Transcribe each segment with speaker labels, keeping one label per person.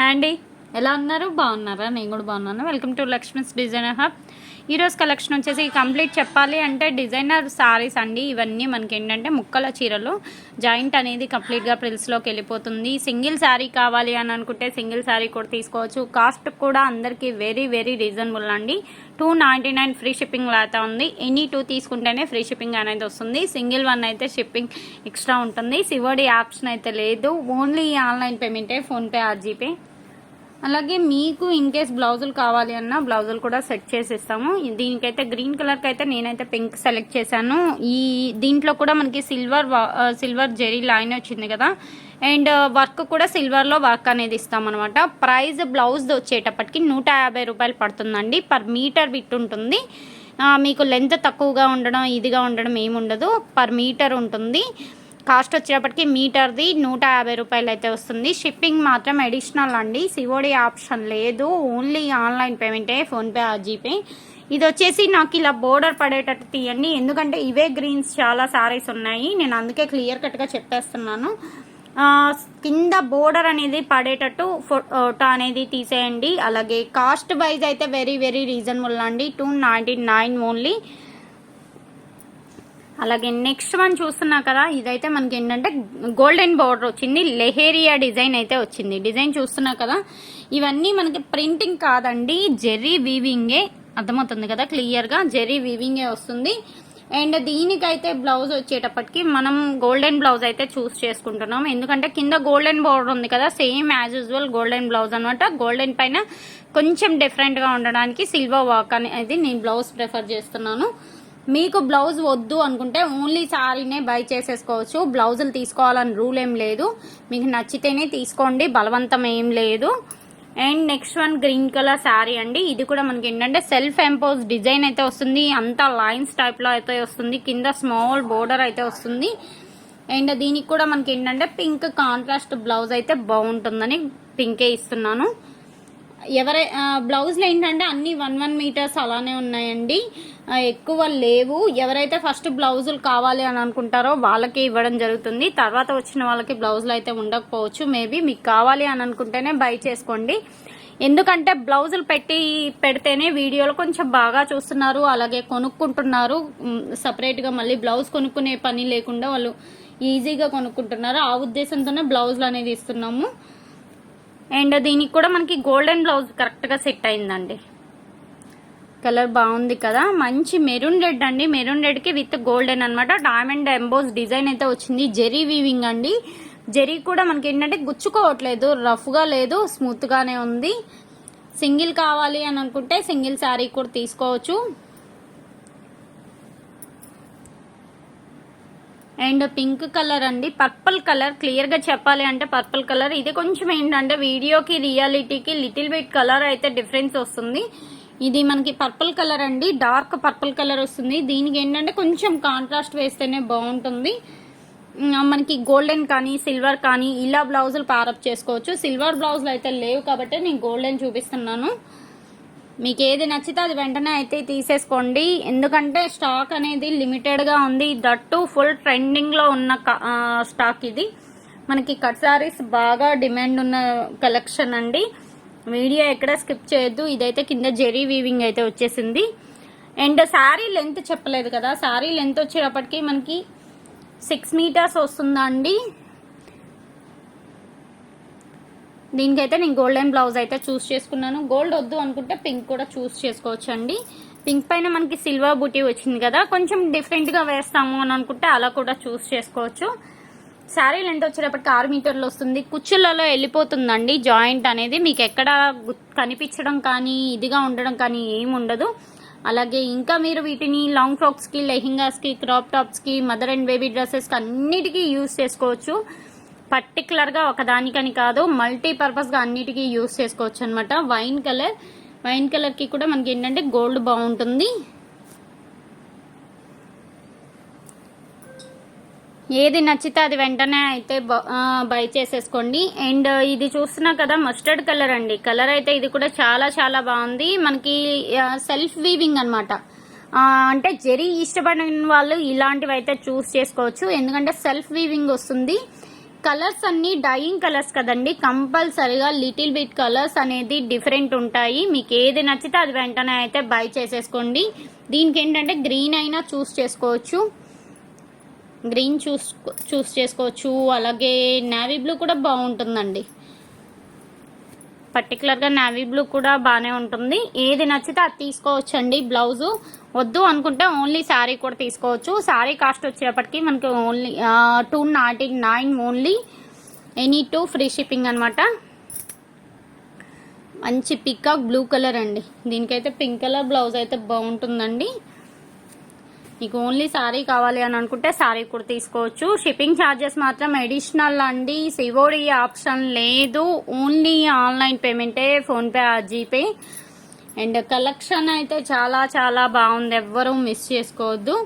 Speaker 1: Handy ఎలా ఉన్నారు? బాగున్నారా? నేను కూడా బాగున్నాను. Welcome to Lakshmi's designer hub ఈరోజు కలెక్షన్ వచ్చేసి కంప్లీట్ చెప్పాలి అంటే డిజైనర్ సారీస్ అండి. ఇవన్నీ మనకి ఏంటంటే ముక్కల చీరలు. జాయింట్ అనేది కంప్లీట్గా ప్రిల్స్లోకి వెళ్ళిపోతుంది. సింగిల్ శారీ కావాలి అని అనుకుంటే సింగిల్ శారీ కూడా తీసుకోవచ్చు. కాస్ట్ కూడా అందరికీ వెరీ వెరీ రీజనబుల్ అండి. Two ninety nine free shipping అయితే ఉంది. ఎనీ టూ తీసుకుంటేనే ఫ్రీ షిప్పింగ్ అనేది వస్తుంది. సింగిల్ వన్ అయితే షిప్పింగ్ ఎక్స్ట్రా ఉంటుంది. సివోడి ఆప్షన్ అయితే లేదు. ఓన్లీ ఆన్లైన్ పేమెంటే ఫోన్పే ఆర్ జీపే అలాగే మీకు ఇన్ కేస్ బ్లౌజులు కావాలి అన్న బ్లౌజులు కూడా సెట్ చేసి ఇస్తాము దీనికైతే గ్రీన్ కలర్కి అయితే నేనైతే పింక్ సెలెక్ట్ చేశాను. ఈ దీంట్లో కూడా మనకి సిల్వర్ సిల్వర్ జెరీ లైన్ వచ్చింది కదా. అండ్ వర్క్ కూడా సిల్వర్లో వర్క్ అనేది ఇస్తామన్నమాట. ప్రైస్ బ్లౌజ్ వచ్చేటప్పటికి నూట యాభై రూపాయలు పడుతుందండి. పర్ మీటర్ విట్ ఉంటుంది. మీకు లెంత్ తక్కువగా ఉండడం ఇదిగా ఉండడం ఏముండదు. పర్ మీటర్ ఉంటుంది. కాస్ట్ వచ్చేటప్పటికి మీటర్ది నూట యాభై రూపాయలు అయితే వస్తుంది. షిప్పింగ్ మాత్రం అడిషనల్ అండి. సిఓడి ఆప్షన్ లేదు. ఓన్లీ ఆన్లైన్ పేమెంటే ఫోన్పే ఆ జీపే. ఇది వచ్చేసి నాకు ఇలా బోర్డర్ పడేటట్టు తీయండి. ఎందుకంటే ఇవే గ్రీన్స్ చాలా సారీస్ ఉన్నాయి. నేను అందుకే క్లియర్ కట్గా చెప్పేస్తున్నాను. కింద బోర్డర్ అనేది పడేటట్టు ఫోటో అనేది తీసేయండి. అలాగే కాస్ట్ వైజ్ అయితే వెరీ వెరీ రీజనబుల్ అండి. Two ninety nine only. అలాగే నెక్స్ట్ వన్ చూస్తున్నా కదా ఇదైతే మనకి ఏంటంటే గోల్డెన్ బోర్డర్ వచ్చింది లెహేరియా డిజైన్ అయితే వచ్చింది. డిజైన్ చూస్తున్నా కదా ఇవన్నీ మనకి ప్రింటింగ్ కాదండి జెర్రీ వీవింగే అర్థమవుతుంది కదా క్లియర్గా జెర్రీ వీవింగే వస్తుంది. అండ్ దీనికైతే బ్లౌజ్ వచ్చేటప్పటికి మనం గోల్డెన్ బ్లౌజ్ అయితే చూస్ చేసుకుంటున్నాం. ఎందుకంటే కింద గోల్డెన్ బోర్డర్ ఉంది కదా same as usual golden blouse అనమాట గోల్డెన్ పైన కొంచెం డిఫరెంట్గా ఉండడానికి సిల్వర్ వర్క్ అనేది నేను బ్లౌజ్ ప్రిఫర్ చేస్తున్నాను. మీకు బ్లౌజ్ వద్దు అనుకుంటే ఓన్లీ శారీనే బై చేసేసుకోవచ్చు. బ్లౌజులు తీసుకోవాలని రూల్ ఏం లేదు. మీకు నచ్చితేనే తీసుకోండి బలవంతం ఏం లేదు. And next one green colour sari అండి. ఇది కూడా మనకి ఏంటంటే సెల్ఫ్ ఎంపోజ్ డిజైన్ అయితే వస్తుంది. అంతా లైన్స్ టైప్లో అయితే వస్తుంది. కింద స్మాల్ బోర్డర్ అయితే వస్తుంది. అండ్ దీనికి కూడా మనకి ఏంటంటే పింక్ కాంట్రాస్ట్ బ్లౌజ్ అయితే బాగుంటుందని పింకే ఇస్తున్నాను. ఎవరై బ్లౌజ్లు ఏంటంటే అన్ని వన్ వన్ మీటర్స్ అలానే ఉన్నాయండి. ఎక్కువ లేవు. ఎవరైతే ఫస్ట్ బ్లౌజులు కావాలి అని అనుకుంటారో వాళ్ళకి ఇవ్వడం జరుగుతుంది. తర్వాత వచ్చిన వాళ్ళకి బ్లౌజులు అయితే ఉండకపోవచ్చు. మేబీ మీకు కావాలి అని అనుకుంటేనే బై చేసుకోండి. ఎందుకంటే బ్లౌజులు పెట్టి పెడితేనే వీడియోలు కొంచెం బాగా చూస్తున్నారు అలాగే కొనుక్కుంటున్నారు. సపరేట్గా మళ్ళీ బ్లౌజ్ కొనుక్కునే పని లేకుండా వాళ్ళు ఈజీగా కొనుక్కుంటున్నారు. ఆ ఉద్దేశంతోనే బ్లౌజులు అనేది ఇస్తున్నాము. అండ్ దీనికి కూడా మనకి గోల్డెన్ బ్లౌజ్ కరెక్ట్గా సెట్ అయిందండి. కలర్ బాగుంది కదా. మంచి మెరూన్ రెడ్ అండి. మెరూన్ రెడ్కి విత్ గోల్డెన్ అన్నమాట. డైమండ్ ఎంబోస్ డిజైన్ అయితే వచ్చింది. జెరీ వీవింగ్ అండి. జెరీ కూడా మనకి ఏంటంటే గుచ్చుకోవట్లేదు. రఫ్గా లేదు. స్మూత్గానే ఉంది. సింగిల్ కావాలి అని అనుకుంటే సింగిల్ శారీ కూడా తీసుకోవచ్చు. అండ్ పింక్ కలర్ అండి. పర్పుల్ కలర్ క్లియర్గా చెప్పాలి అంటే పర్పుల్ కలర్ ఇది కొంచెం ఏంటంటే వీడియోకి రియాలిటీకి లిటిల్ బిట్ కలర్ అయితే డిఫరెన్స్ వస్తుంది. ఇది మనకి పర్పుల్ కలర్ అండి. డార్క్ పర్పుల్ కలర్ వస్తుంది. దీనికి ఏంటంటే కొంచెం కాంట్రాస్ట్ వేస్తేనే బాగుంటుంది. మనకి గోల్డెన్ కానీ సిల్వర్ కానీ ఇలా బ్లౌజులు ప్యారప్ చేసుకోవచ్చు. సిల్వర్ బ్లౌజులు అయితే లేవు కాబట్టి నేను గోల్డెన్ చూపిస్తున్నాను. మీకు ఏది నచ్చితే అది వెంటనే అయితే తీసేసుకోండి. ఎందుకంటే స్టాక్ అనేది లిమిటెడ్గా ఉంది. దట్టు ఫుల్ ట్రెండింగ్లో ఉన్న స్టాక్ ఇది. మనకి కట్ సారీస్ బాగా డిమాండ్ ఉన్న కలెక్షన్ అండి. వీడియో ఎక్కడ స్కిప్ చేయొద్దు. ఇదైతే కింద జెరీ వీవింగ్ అయితే వచ్చేసింది. అండ్ శారీ లెంత్ చెప్పలేదు కదా. శారీ లెంత్ వచ్చేటప్పటికి మనకి సిక్స్ మీటర్స్ వస్తుందా అండి దీనికైతే నేను గోల్డెన్ బ్లౌజ్ అయితే చూస్ చేసుకున్నాను. గోల్డ్ వద్దు అనుకుంటే పింక్ కూడా చూస్ చేసుకోవచ్చు అండి పింక్ పైన మనకి సిల్వర్ బూటీ వచ్చింది కదా. కొంచెం డిఫరెంట్గా వేస్తాము అని అనుకుంటే అలా కూడా చూస్ చేసుకోవచ్చు. శారీ లెంత్ వచ్చేటప్పటికి ఆరు మీటర్లు వస్తుంది. కుచ్చులలో వెళ్ళిపోతుందండి. జాయింట్ అనేది మీకు ఎక్కడ కనిపించడం కానీ ఇదిగా ఉండడం కానీ ఏమి ఉండదు. అలాగే ఇంకా మీరు వీటిని లాంగ్ ఫ్రాక్స్కి లెహింగాస్కి క్రాప్ టాప్స్కి మదర్ అండ్ బేబీ డ్రెస్సెస్కి అన్నిటికీ యూస్ చేసుకోవచ్చు. పర్టికులర్గా ఒకదానికని కాదు మల్టీపర్పస్గా అన్నిటికీ యూస్ చేసుకోవచ్చు అనమాట వైన్ కలర్ వైన్ కలర్కి కూడా మనకి ఏంటంటే గోల్డ్ బాగుంటుంది. ఏది నచ్చితే అది వెంటనే అయితే బ- బై చేసేసుకోండి. అండ్ ఇది చూస్తున్నా కదా మస్టర్డ్ కలర్ అండి. కలర్ అయితే ఇది కూడా చాలా చాలా బాగుంది. మనకి సెల్ఫ్ వీవింగ్ అనమాట అంటే జెరీ ఇష్టపడిన వాళ్ళు ఇలాంటివి అయితే చూస్ చేసుకోవచ్చు. ఎందుకంటే సెల్ఫ్ వీవింగ్ వస్తుంది. కలర్స్ అన్ని డైయింగ్ కలర్స్ కదండి. కంపల్సరిగా లిటిల్ బిట్ కలర్స్ అనేది డిఫరెంట్ ఉంటాయి. మీకు ఏది నచ్చితే అది వెంటనే అయితే బై చేసేసుకోండి. దీనికి ఏంటంటే గ్రీన్ అయినా చూస్ చేసుకోవచ్చు. గ్రీన్ చూస్ చూస్ చేసుకోవచ్చు. అలాగే నావీ బ్లూ కూడా బాగుంటుందండి. పర్టికులర్గా నావీ బ్లూ కూడా బాగానే ఉంటుంది. ఏది నచ్చితే అది తీసుకోవచ్చు అండి బ్లౌజు వద్దు అనుకుంటే ఓన్లీ శారీ కూడా తీసుకోవచ్చు. శారీ కాస్ట్ వచ్చేటప్పటికి మనకి only two ninety nine only. Any two free shipping అనమాట మంచి పికాక్ బ్లూ కలర్ అండి. దీనికైతే పింక్ కలర్ బ్లౌజ్ అయితే బాగుంటుందండి. మీకు ఓన్లీ శారీ కావాలి అని అనుకుంటే శారీ కూడా తీసుకోవచ్చు. షిప్పింగ్ ఛార్జెస్ మాత్రం అడిషనల్ అండి. సివోడి ఆప్షన్ లేదు. ఓన్లీ ఆన్లైన్ పేమెంటే ఫోన్పే జీపే అండ్ కలెక్షన్ అయితే చాలా చాలా బాగుంది. ఎవ్వరూ మిస్ చేసుకోవద్దు.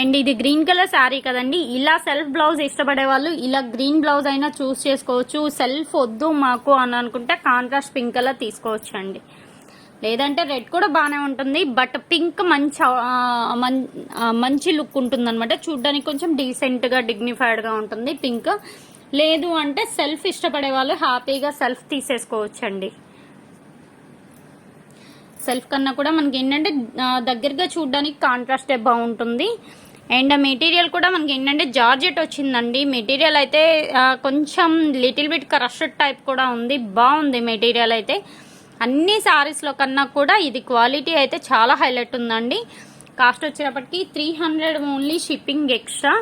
Speaker 1: అండ్ ఇది గ్రీన్ కలర్ శారీ కదండి. ఇలా సెల్ఫ్ బ్లౌజ్ ఇష్టపడే వాళ్ళు ఇలా గ్రీన్ బ్లౌజ్ అయినా చూస్ చేసుకోవచ్చు. సెల్ఫ్ వద్దు మాకు అని అనుకుంటే కాంట్రాస్ట్ పింక్ కలర్ తీసుకోవచ్చు అండి లేదంటే రెడ్ కూడా బాగానే ఉంటుంది బట్ పింక్ మంచి మం- మంచి లుక్ ఉంటుంది అనమాట చూడడానికి కొంచెం డీసెంట్గా డిగ్నిఫైడ్గా ఉంటుంది పింక్. లేదు అంటే సెల్ఫ్ ఇష్టపడే వాళ్ళు హ్యాపీగా సెల్ఫ్ తీసేసుకోవచ్చండి. సెల్ఫ్ కన్నా కూడా మనకి ఏంటంటే దగ్గరగా చూడడానికి కాంట్రాస్టే బాగుంటుంది. అండ్ మెటీరియల్ కూడా మనకి ఏంటంటే జార్జెట్ వచ్చిందండి. మెటీరియల్ అయితే కొంచెం లిటిల్ బిట్ క్రష్డ్ టైప్ కూడా ఉంది. బాగుంది మెటీరియల్ అయితే. అన్ని శారీస్లో కన్నా కూడా ఇది క్వాలిటీ అయితే చాలా హైలైట్ ఉందండి. కాస్ట్ వచ్చేటప్పటికి three hundred only shipping extra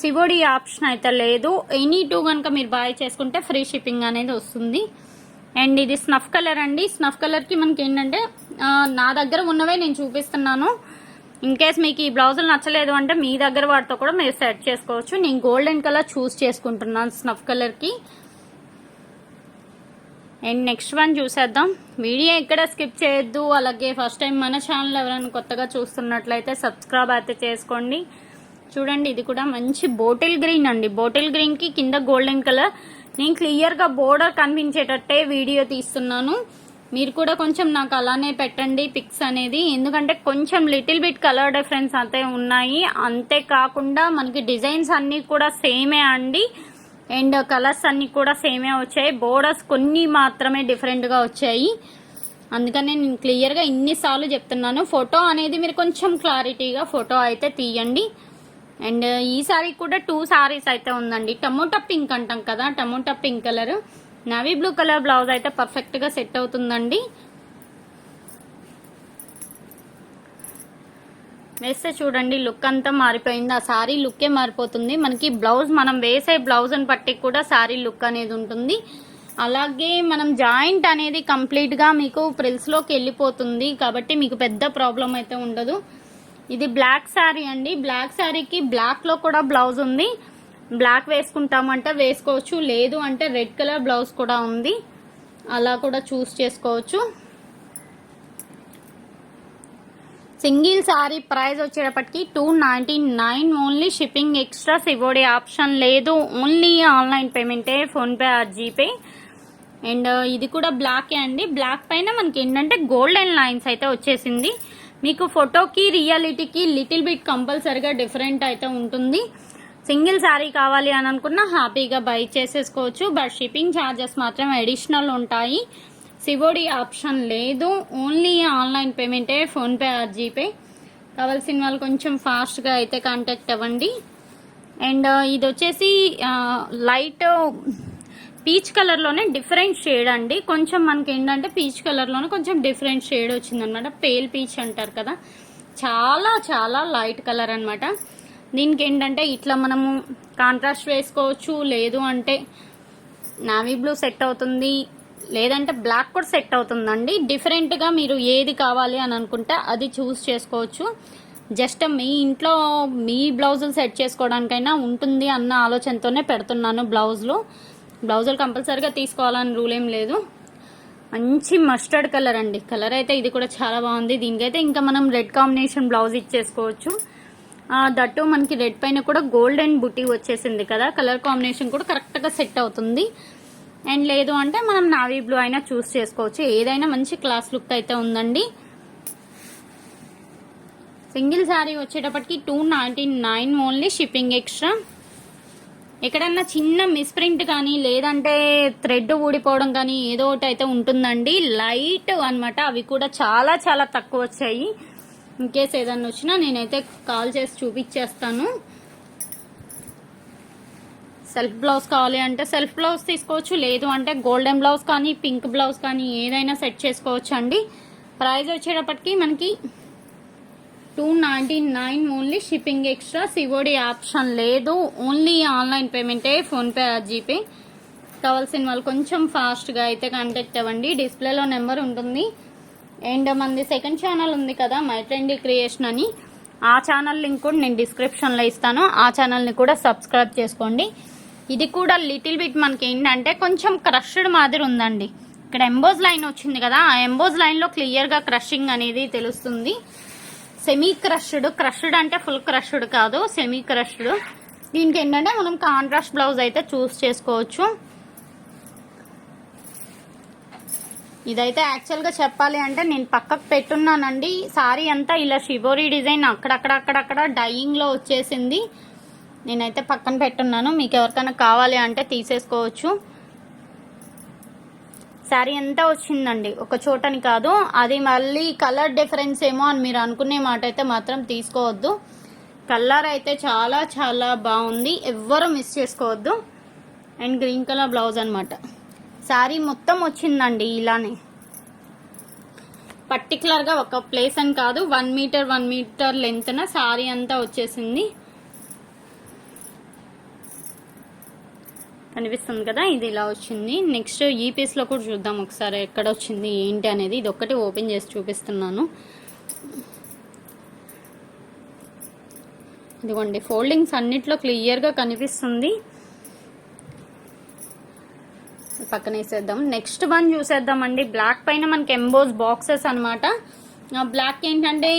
Speaker 1: COD option అయితే లేదు. ఎనీ టూ కనుక మీరు బాయ్ చేసుకుంటే ఫ్రీ షిప్పింగ్ అనేది వస్తుంది. అండ్ ఇది స్నఫ్ కలర్ అండి. స్నఫ్ కలర్కి మనకి ఏంటంటే నా దగ్గర ఉన్నవే నేను చూపిస్తున్నాను. ఇన్ కేస్ మీకు ఈ బ్లౌజులు నచ్చలేదు అంటే మీ దగ్గర వాటితో కూడా మీరు సెట్ చేసుకోవచ్చు. నేను గోల్డెన్ కలర్ చూస్ చేసుకుంటున్నాను స్నఫ్ కలర్కి అండ్ నెక్స్ట్ వన్ చూసేద్దాం. వీడియో ఎక్కడ స్కిప్ చేయొద్దు. అలాగే ఫస్ట్ టైం మన ఛానల్ ఎవరైనా కొత్తగా చూస్తున్నట్లయితే సబ్స్క్రైబ్ అయితే చేసుకోండి. చూడండి ఇది కూడా మంచి బోటిల్ గ్రీన్ అండి. బోటిల్ గ్రీన్కి కింద గోల్డెన్ కలర్ నేను క్లియర్గా బోర్డర్ కనిపించేటట్టే వీడియో తీస్తున్నాను. మీరు కూడా కొంచెం నాకు అలానే పెట్టండి పిక్స్ అనేది. ఎందుకంటే కొంచెం లిటిల్ బిట్ కలర్ డిఫరెన్స్ అయితే ఉన్నాయి. అంతేకాకుండా మనకి డిజైన్స్ అన్నీ కూడా సేమే అండి. అండ్ కలర్స్ అన్ని కూడా సేమే వచ్చాయి. బోర్డర్స్ కొన్ని మాత్రమే డిఫరెంట్గా వచ్చాయి. అందుకని నేను క్లియర్గా ఇన్నిసార్లు చెప్తున్నాను. ఫోటో అనేది మీరు కొంచెం క్లారిటీగా ఫోటో అయితే తీయండి. అండ్ ఈ సారీ కూడా టూ సారీస్ అయితే ఉందండి. టమోటా పింక్ అంటాం కదా tomato pink colour. Navy blue colour blouse అయితే పర్ఫెక్ట్గా సెట్ అవుతుందండి. వేస్తే చూడండి లుక్ అంతా మారిపోయింది. ఆ సారీ లుక్కే మారిపోతుంది. మనకి బ్లౌజ్ మనం వేసే బ్లౌజ్ని బట్టి కూడా సారీ లుక్ అనేది ఉంటుంది. అలాగే మనం జాయింట్ అనేది కంప్లీట్గా మీకు ప్రిల్స్లోకి వెళ్ళిపోతుంది. కాబట్టి మీకు పెద్ద ప్రాబ్లం అయితే ఉండదు. ఇది బ్లాక్ శారీ అండి. బ్లాక్ శారీకి బ్లాక్లో కూడా బ్లౌజ్ ఉంది. బ్లాక్ వేసుకుంటామంటే వేసుకోవచ్చు. లేదు అంటే రెడ్ కలర్ బ్లౌజ్ కూడా ఉంది. అలా కూడా చూస్ చేసుకోవచ్చు. సింగిల్ సారీ ప్రైస్ వచ్చేటప్పటికి two ninety nine only shipping extra ఇవ్వడే option లేదు ఓన్లీ ఆన్లైన్ పేమెంటే ఫోన్పే ఆర్ జీపే అండ్ ఇది కూడా బ్లాకే అండి. బ్లాక్ పైన మనకి ఏంటంటే గోల్డెన్ లైన్స్ అయితే వచ్చేసింది. మీకు ఫోటోకి రియాలిటీకి లిటిల్ బిట్ కంపల్సరిగా డిఫరెంట్ అయితే ఉంటుంది. సింగిల్ శారీ కావాలి అని అనుకున్నా హ్యాపీగా బై చేసేసుకోవచ్చు. బట్ షిప్పింగ్ ఛార్జెస్ మాత్రం అడిషనల్ ఉంటాయి. సివోడి ఆప్షన్ లేదు. ఓన్లీ ఆన్లైన్ పేమెంటే ఫోన్పే ఆర్ జీపే కావాల్సిన వాళ్ళు కొంచెం ఫాస్ట్గా అయితే కాంటాక్ట్ అవ్వండి. అండ్ uh, ఇది వచ్చేసి లైట్ పీచ్ కలర్లోనే డిఫరెంట్ షేడ్ అండి. కొంచెం మనకి ఏంటంటే పీచ్ కలర్లోనే కొంచెం డిఫరెంట్ షేడ్ వచ్చిందనమాట పేల్ పీచ్ అంటారు కదా. చాలా చాలా లైట్ కలర్ అనమాట దీనికి ఏంటంటే ఇట్లా మనము కాంట్రాస్ట్ వేసుకోవచ్చు. లేదు అంటే నావీ బ్లూ సెట్ అవుతుంది. లేదంటే బ్లాక్ కూడా సెట్ అవుతుందండి. డిఫరెంట్గా మీరు ఏది కావాలి అని అనుకుంటే అది చూస్ చేసుకోవచ్చు. జస్ట్ మీ ఇంట్లో మీ బ్లౌజులు సెట్ చేసుకోవడానికైనా ఉంటుంది అన్న ఆలోచనతోనే పెడుతున్నాను బ్లౌజులు. బ్లౌజులు కంపల్సరీగా తీసుకోవాలని రూల్ ఏం లేదు. మంచి మస్టర్డ్ కలర్ అండి. కలర్ అయితే ఇది కూడా చాలా బాగుంది. దీనికైతే ఇంకా మనం రెడ్ కాంబినేషన్ బ్లౌజ్ ఇచ్చేసుకోవచ్చు. దట్టు మనకి రెడ్ పైన కూడా గోల్డెన్ బుటీ వచ్చేసింది కదా. కలర్ కాంబినేషన్ కూడా కరెక్ట్గా సెట్ అవుతుంది. అండ్ లేదు అంటే మనం నావీ బ్లూ అయినా చూస్ చేసుకోవచ్చు. ఏదైనా మంచి క్లాస్ లుక్ అయితే ఉందండి. సింగిల్ శారీ వచ్చేటప్పటికి two ninety nine only shipping extra ఎక్కడన్నా చిన్న మిస్ప్రింట్ కానీ లేదంటే థ్రెడ్ ఊడిపోవడం కానీ ఏదో ఒకటి అయితే ఉంటుందండి. లైట్ అన్నమాట అవి కూడా చాలా చాలా తక్కువ వచ్చాయి. ఇన్ కేస్ ఏదన్నా వచ్చినా నేనైతే కాల్ చేసి చూపించేస్తాను. సెల్ఫ్ బ్లౌజ్ కావాలి అంటే సెల్ఫ్ బ్లౌజ్ తీసుకోవచ్చు లేదు అంటే గోల్డెన్ బ్లౌజ్ కానీ పింక్ బ్లౌజ్ కానీ ఏదైనా సెట్ చేసుకోవచ్చు అండి ప్రైస్ వచ్చేటప్పటికి మనకి two ninety nine only shipping extra COD option లేదు. ఓన్లీ ఆన్లైన్ పేమెంటే ఫోన్పే జీపే కావాల్సిన వాళ్ళు కొంచెం ఫాస్ట్గా అయితే కాంటాక్ట్ అవ్వండి. డిస్ప్లేలో నెంబర్ ఉంటుంది. అండ్ మనది సెకండ్ ఛానల్ ఉంది కదా మై ట్రెండీ క్రియేషన్ అని. ఆ ఛానల్ లింక్ కూడా నేను డిస్క్రిప్షన్లో ఇస్తాను. ఆ ఛానల్ని కూడా సబ్స్క్రైబ్ చేసుకోండి. ఇది కూడా లిటిల్ బిట్ మనకి ఏంటంటే కొంచెం క్రష్డ్ మాదిరి ఉందండి. ఇక్కడ ఎంబోజ్ లైన్ వచ్చింది కదా ఆ ఎంబోజ్ లైన్లో క్లియర్గా క్రషింగ్ అనేది తెలుస్తుంది. సెమీ క్రష్డ్ క్రష్డ్ అంటే ఫుల్ క్రష్డ్ కాదు సెమీ క్రష్డ్. దీనికి ఏంటంటే మనం కాంట్రాస్ట్ బ్లౌజ్ అయితే చూస్ చేసుకోవచ్చు. ఇదైతే యాక్చువల్గా చెప్పాలి అంటే నేను పక్కకు పెట్టున్నానండి. సారీ అంతా ఇలా షిబోరీ డిజైన్ అక్కడక్కడ అక్కడక్కడ డైయింగ్లో వచ్చేసింది. నేనైతే పక్కన పెట్టున్నాను. మీకు ఎవరికైనా కావాలి అంటే తీసేసుకోవచ్చు. శారీ ఎంత వచ్చిందండి? ఒక చోటని కాదు. అది మళ్ళీ కలర్ డిఫరెన్స్ ఏమో అని మీరు అనుకునే మాట అయితే మాత్రం తీసుకోవద్దు. కలర్ అయితే చాలా చాలా బాగుంది. ఎవ్వరూ మిస్ చేసుకోవద్దు. అండ్ గ్రీన్ కలర్ బ్లౌజ్ అనమాట శారీ మొత్తం వచ్చిందండి ఇలానే. పర్టికులర్గా ఒక ప్లేస్ అని కాదు. వన్ మీటర్ వన్ మీటర్ లెంత్న శారీ అంతా వచ్చేసింది. కనిపిస్తుంది కదా ఇది ఇలా వచ్చింది. నెక్స్ట్ ఈ పీస్లో కూడా చూద్దాం ఒకసారి ఎక్కడ వచ్చింది ఏంటి అనేది. ఇది ఒక్కటి ఓపెన్ చేసి చూపిస్తున్నాను. ఇదిగోండి ఫోల్డింగ్స్ అన్నిట్లో క్లియర్గా కనిపిస్తుంది. పక్కన వేసేద్దాం. నెక్స్ట్ వన్ చూసేద్దామండి. బ్లాక్ పైన మనకి ఎంబోజ్ బాక్సెస్ అనమాట బ్లాక్ ఏంటంటే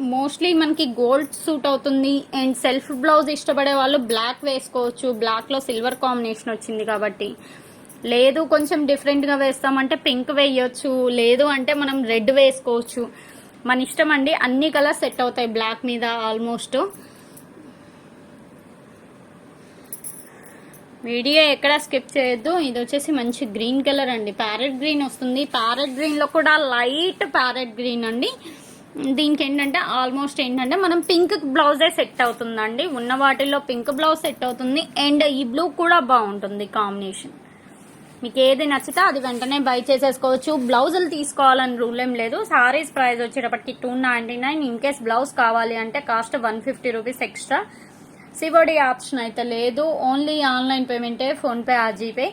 Speaker 1: మోస్ట్లీ మనకి గోల్డ్ సూట్ అవుతుంది అండ్ సెల్ఫ్ బ్లౌజ్ ఇష్టపడే వాళ్ళు బ్లాక్ వేసుకోవచ్చు. బ్లాక్లో సిల్వర్ కాంబినేషన్ వచ్చింది కాబట్టి. లేదు కొంచెం డిఫరెంట్గా వేస్తామంటే పింక్ వేయొచ్చు. లేదు అంటే మనం రెడ్ వేసుకోవచ్చు. మన ఇష్టం అండి అన్ని కలర్స్ సెట్ అవుతాయి బ్లాక్ మీద ఆల్మోస్ట్ వీడియో ఎక్కడ స్కిప్ చేయొద్దు. ఇది వచ్చేసి మంచి గ్రీన్ కలర్ అండి. ప్యారెట్ గ్రీన్ వస్తుంది. ప్యారెట్ గ్రీన్లో కూడా లైట్ ప్యారెట్ గ్రీన్ అండి. దీనికి ఏంటంటే ఆల్మోస్ట్ ఏంటంటే మనం పింక్ బ్లౌజే సెట్ అవుతుందండి. ఉన్న వాటిల్లో పింక్ బ్లౌజ్ సెట్ అవుతుంది. అండ్ ఈ బ్లూ కూడా బాగుంటుంది కాంబినేషన్. మీకు ఏది నచ్చితే అది వెంటనే బై చేసేసుకోవచ్చు. బ్లౌజులు తీసుకోవాలని రూల్ ఏం లేదు. సారీస్ ప్రైస్ వచ్చేటప్పటికి two ninety nine. In case blouse కావాలి అంటే cost one fifty rupees extra. COD option అయితే లేదు. ఓన్లీ ఆన్లైన్ పేమెంటే ఫోన్పే ఆ జీపే